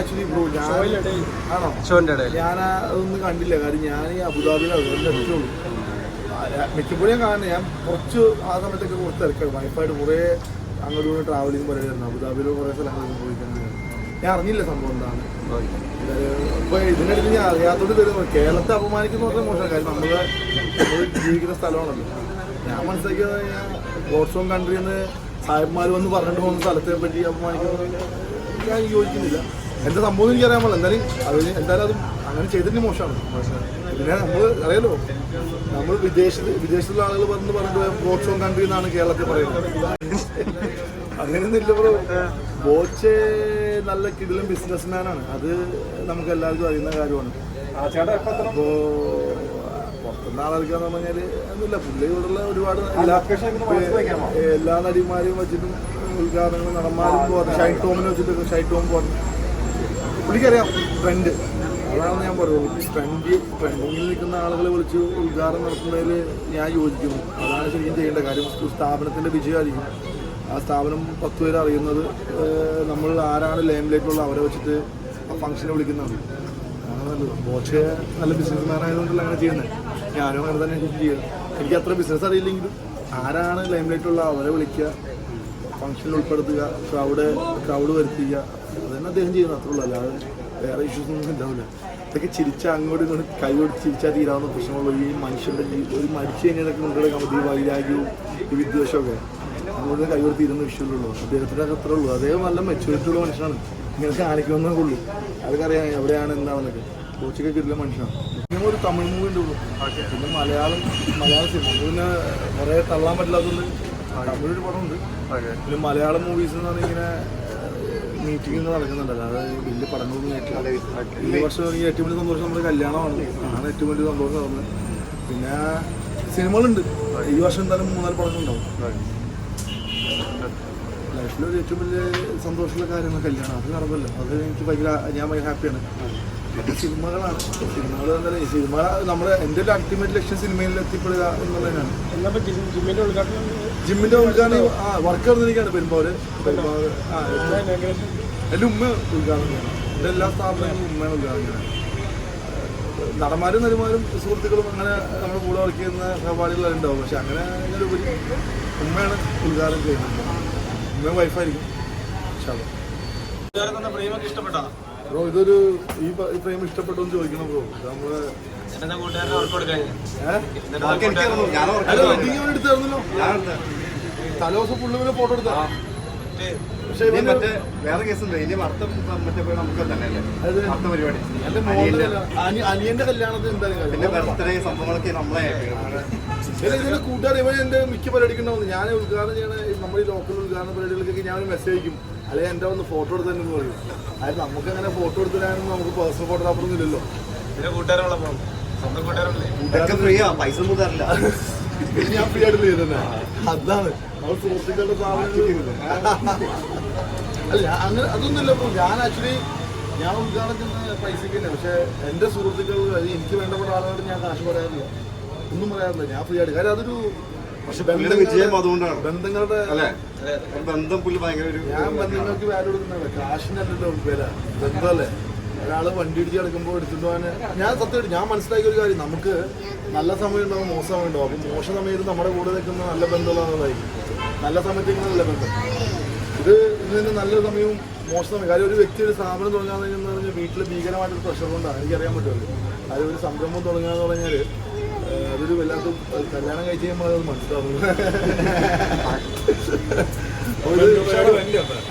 Actually bro ഞാൻ ആണോ? ഷോന്റെ ഇടയിൽ. ഞാൻ അതൊന്നും കണ്ടില്ല. കാര്യം ഞാൻ ഈ അബുദാബിയിലാണ് എന്റെ അടുത്തുള്ളൂ മിക്കപ്പോഴും ഞാൻ കാണുന്നത്. ഞാൻ കുറച്ച് ആ സമയത്തൊക്കെ കുറച്ച് തിരക്കാണ് വൈഫായിട്ട് കുറേ അങ്ങോട്ട് ഇങ്ങോട്ട് ട്രാവലിംഗ് പറയുമായിരുന്നു അബുദാബിയിൽ കുറേ സ്ഥലങ്ങളൊക്കെ പോയിട്ടുണ്ട്. ഞാൻ അറിഞ്ഞില്ല സംഭവം എന്താണ്. ഇപ്പൊ ഇതിനടുത്ത് ഞാൻ അറിയാത്തോണ്ട് തരുന്നു കേരളത്തെ അപമാനിക്കുന്ന പറഞ്ഞാൽ മോശം കാര്യം. നമ്മുടെ നമ്മൾ ജീവിക്കുന്ന സ്ഥലമാണല്ലോ. ഞാൻ മനസ്സിലാക്കിയത് ഞാൻ ഗോഡ്സ് ഓൺ കൺട്രി എന്ന് സാഹിബ്മാർ വന്ന് പറഞ്ഞിട്ട് പോകുന്ന സ്ഥലത്തെ പറ്റി അപമാനിക്കുന്നത് ഞാൻ യോജിക്കുന്നില്ല. എന്താ സംഭവം എനിക്ക് അറിയാൻ പാടില്ല. എന്തായാലും അത് എന്തായാലും അത് അങ്ങനെ ചെയ്തിട്ട് മോശമാണ്. പിന്നെ നമ്മൾ അറിയാലോ നമ്മൾ വിദേശത്ത് വിദേശത്തുള്ള ആളുകൾ പറഞ്ഞു പറഞ്ഞിട്ട് ബോക്സ് ഓൺ കൺട്രി എന്നാണ് കേരളത്തിൽ പറയുന്നത്. അങ്ങനെയൊന്നുമില്ല ബ്രോ ബോച്ചെ നല്ല കിടിലും ബിസിനസ്മാനാണ് അത് നമുക്ക് എല്ലാവർക്കും അറിയുന്ന കാര്യമാണ്. അപ്പോ പുറത്തുനിന്ന് ആളെടുക്കാന്ന് ഒന്നുമില്ല. പുള്ളി ഇവിടെയുള്ള ഒരുപാട് എല്ലാ എല്ലാ നടിമാരെയും വെച്ചിട്ടും ഉദ്ഘാടനങ്ങളും നടന്മാരും ഷൈ ടോമിനെ വെച്ചിട്ട് ഷൈ ടോം പോകുന്നു പുള്ളിക്കറിയാം ട്രെൻഡ് അതാണ് ഞാൻ പറയുള്ളൂ ട്രെൻഡ് ട്രെൻഡിങ്ങിൽ നിൽക്കുന്ന ആളുകളെ വിളിച്ച് ഉദ്ഘാടനം നടത്തുന്നതിൽ ഞാൻ യോജിക്കുന്നു. അതാണ് ശരിക്കും ചെയ്യേണ്ട കാര്യം. സ്ഥാപനത്തിന്റെ വിജയമായിരിക്കും. ആ സ്ഥാപനം പത്ത് പേര് അറിയുന്നത് നമ്മൾ ആരാണ് ലേമിലേക്കുള്ള അവരെ വെച്ചിട്ട് ആ ഫംഗ്ഷനെ വിളിക്കുന്നത്. അതാണ് നല്ലത്. ബോച്ചെ നല്ല ബിസിനസ്മാൻ ആയതുകൊണ്ടല്ല അങ്ങനെ ചെയ്യുന്നത് ഞാനും അങ്ങനെ തന്നെ ചെയ്യുന്നത് എനിക്ക് അത്ര ബിസിനസ് അറിയില്ലെങ്കിലും ആരാണ് ലൈംലൈറ്റുള്ള അവരെ വിളിക്കുക ഫംഗ്ഷനിൽ ഉൾപ്പെടുത്തുക ക്രൗഡ് ക്രൗഡ് വരുത്തിക്കുക തന്നെ അദ്ദേഹം ചെയ്യുന്ന അത്രയുള്ളൂ അല്ലാതെ വേറെ ഇഷ്യൂസ് ഒന്നും ഉണ്ടാവില്ല. ഇതൊക്കെ ചിരിച്ച അങ്ങോട്ടും ഇങ്ങോട്ടും കൈ കൊടുത്ത് ചിരിച്ചാൽ തീരാവുന്ന പ്രശ്നമുള്ളൂ ഈ മനുഷ്യന്റെ ഒരു മരിച്ചു കഴിഞ്ഞതൊക്കെ കൊണ്ടുവരാൻ ഈ വൈരാഗ്യവും ഈ വിദ്വേഷമൊക്കെ അങ്ങോട്ട് കൈ കൊടുത്ത് ഇരുന്ന വിഷയമുള്ളൂ അദ്ദേഹത്തിന്റെ അത്ര ഉള്ളൂ. അദ്ദേഹം നല്ല മെച്ചൂരിറ്റി ഉള്ള മനുഷ്യനാണ്. ഇങ്ങനെ കാണിക്കുമെന്നേ ഉള്ളൂ. അതൊക്കറിയാം എവിടെയാണ് എന്താണെന്നൊക്കെ. കോച്ചിക്കൊക്കെ കിട്ടില്ല മനുഷ്യനാണ്. പിന്നെ ഒരു തമിഴ് മൂവി ഉണ്ട് പിന്നെ മലയാളം മലയാള സിനിമ പിന്നെ കുറേ തള്ളാൻ പറ്റില്ലാത്തതുകൊണ്ട് തമിഴ് ഒരു പടമുണ്ട്. പിന്നെ മലയാളം മൂവീസ് എന്ന് പറഞ്ഞാൽ ഇങ്ങനെ മീറ്റിംഗ് നടക്കുന്നുണ്ടല്ലോ. അതായത് വലിയ പടങ്ങളൊന്നും കേട്ടില്ല ഈ വർഷം ഏറ്റവും വലിയ സന്തോഷം നമ്മുടെ കല്യാണമാണ്. അതാണ് ഏറ്റവും വലിയ സന്തോഷം നടന്നത് പിന്നെ സിനിമകളുണ്ട്. ഈ വർഷം എന്തായാലും മൂന്നാൽ പടങ്ങളുണ്ടാവും. ലൈഫിൽ ഒരു ഏറ്റവും വലിയ സന്തോഷമുള്ള കാര്യമാണ് കല്യാണം. അത് നടന്നല്ലോ. അത് എനിക്ക് ഭയങ്കര ഞാൻ ഭയങ്കര ഹാപ്പിയാണ് സിനിമകളാണ്. സിനിമകൾ എന്തായാലും സിനിമ നമ്മുടെ എന്റെ ഒരു അൾട്ടിമേറ്റ് ലക്ഷ്യം സിനിമയിൽ എത്തിപ്പെടുക എന്നുള്ളതിനാണ് ജിമ്മിന്റെ ഉദ്ഘാടനം ആ വർക്ക് നടന്നിരിക്കുകയാണ് പെരുമ്പാവൂര്. പെരുമ്പാവൂര് ആ എന്റെ ഉമ്മ ഉദ്ഘാടനം ചെയ്യണം. എന്റെ എല്ലാ സ്ഥാപനങ്ങളും ഉമ്മയാണ് ഉദ്ഘാടനം ചെയ്യണം നടന്മാരും നടിമാരും സുഹൃത്തുക്കളും അങ്ങനെ നമ്മുടെ കൂടെ വർക്ക് ചെയ്യുന്ന സഹപാഠികളെല്ലാം ഉണ്ടാവും പക്ഷെ അങ്ങനെ അങ്ങനെ ഉപരി ഉമ്മയാണ് ഉദ്ഘാടനം ചെയ്യുന്നത്. ഉമ്മയും വൈഫായിരിക്കും പ്രേമൊക്കെ ഇഷ്ടപ്പെട്ടോ ബ്രോ ഇതൊരു ഈ ഫ്രെയിം ഇഷ്ടപ്പെട്ടു എന്ന് ചോദിക്കണം ബ്രോ നമ്മൾ എടുത്തായിരുന്നല്ലോ തലേദിവസം പുള്ളിവിനെ ഫോട്ടോ എടുത്താ. പക്ഷെ വേറെ അനിയന്റെ. എന്തായാലും പിന്നെ ബർത്ത്ഡേ സംഭവങ്ങളൊക്കെ നമ്മളെ ഇതിന്റെ കൂട്ടുകാർ ഇവൻ എന്റെ മിക്ക പരിപാടിക്കുണ്ടാവുന്നു ഞാൻ ഉദ്ഘാടനം ചെയ്യണ നമ്മുടെ ഈ ലോക്കൽ ഉദ്ഘാടന പരിപാടികൾക്കൊക്കെ ഞാൻ മെസ്സേജ് അയക്കും. അല്ലെങ്കിൽ എന്റെ ഒന്ന് ഫോട്ടോ എടുത്ത് തന്നെ പറയും. അതായത് നമുക്ക് അങ്ങനെ ഫോട്ടോ എടുത്തിടാനൊന്നും നമുക്ക് പേഴ്സണൽ ഫോട്ടോഗ്രാഫർ ഒന്നും ഇല്ലല്ലോ. പിന്നെ കൂട്ടുകാരുള്ളപ്പോ സ്വന്തം കൂട്ടുകാരല്ലേ? ഇതൊക്കെ പൈസ ഒന്നും തരില്ല. ഇത് ഞാൻ ഫ്രീ ആയിട്ട് ചെയ്തന്നെ അതാണ്. നമ്മൾ സുഹൃത്തുക്കളുടെ സാധനങ്ങൾ അല്ല അങ്ങനെ അതൊന്നുമില്ല ഇപ്പൊ. ഞാൻ ആക്ച്വലി ഞാൻ ഉദ്ഘാടനത്തിന് പൈസക്ക് തന്നെ. പക്ഷെ എന്റെ സുഹൃത്തുക്കൾ എനിക്ക് വേണ്ടപ്പെട്ട ആളുകളോട് ഞാൻ കാശ് പറയാറില്ല. ഒന്നും പറയാറില്ല. ഞാൻ ഫ്രീ ആയിട്ട്. കാര്യം അതൊരു പക്ഷെ പുള്ളിയുടെ വിജയം അതുകൊണ്ടാണ്. ബന്ധങ്ങളുടെ അല്ലെ? ബന്ധം പുള്ളി ഭയങ്കര ഒരു ഞാൻ ബന്ധങ്ങൾക്ക് വാല്യൂ കൊടുക്കുന്നത് കാശിനല്ലല്ലോ വില ബന്ധമല്ലേ? ഒരാൾ വണ്ടി ഇടിച്ച് കിടക്കുമ്പോൾ എടുത്തിട്ട് പോകാൻ ഞാൻ സത്യം ഞാൻ മനസ്സിലാക്കിയ ഒരു കാര്യം. നമുക്ക് നല്ല സമയം ഉണ്ടാവും മോശം സമയം ഉണ്ടാവും. അപ്പം മോശ സമയത്ത് നമ്മുടെ കൂടെ നിൽക്കുന്ന നല്ല ബന്ധമുള്ളതായിരിക്കും. നല്ല സമയത്ത് നല്ല ബന്ധം. ഇത് ഇതിന് നല്ല സമയവും മോശം സമയം കാര്യം ഒരു വ്യക്തി ഒരു സ്ഥാപനം തുടങ്ങാന്ന് പറഞ്ഞാൽ വീട്ടിൽ ഭീകരമായിട്ടൊരു പ്രഷർ കൊണ്ടാണ്. എനിക്കറിയാൻ പറ്റുമല്ലോ ഒരു സംരംഭം തുടങ്ങുക എന്ന് പറഞ്ഞാൽ അതൊരു വല്ലാത്ത കല്യാണം കഴിച്ച് കഴിയുമ്പോൾ അത് മനസ്സിലാവും. ഒരു-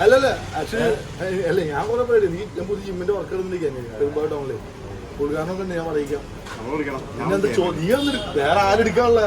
അല്ലല്ല ആക്ച്വലി അല്ല ഞാൻ കുറെ പേര് നീ ഞാൻ പുതിയ ജിമ്മിന്റെ വർക്ക് എടുത്തിരിക്കാൻ ഒരുപാട് ടൗണിൽ ഉദ്ഘാടനം തന്നെ ഞാൻ ചോ നീ ഒന്ന് വേറെ ആരെടുക്കാനുള്ള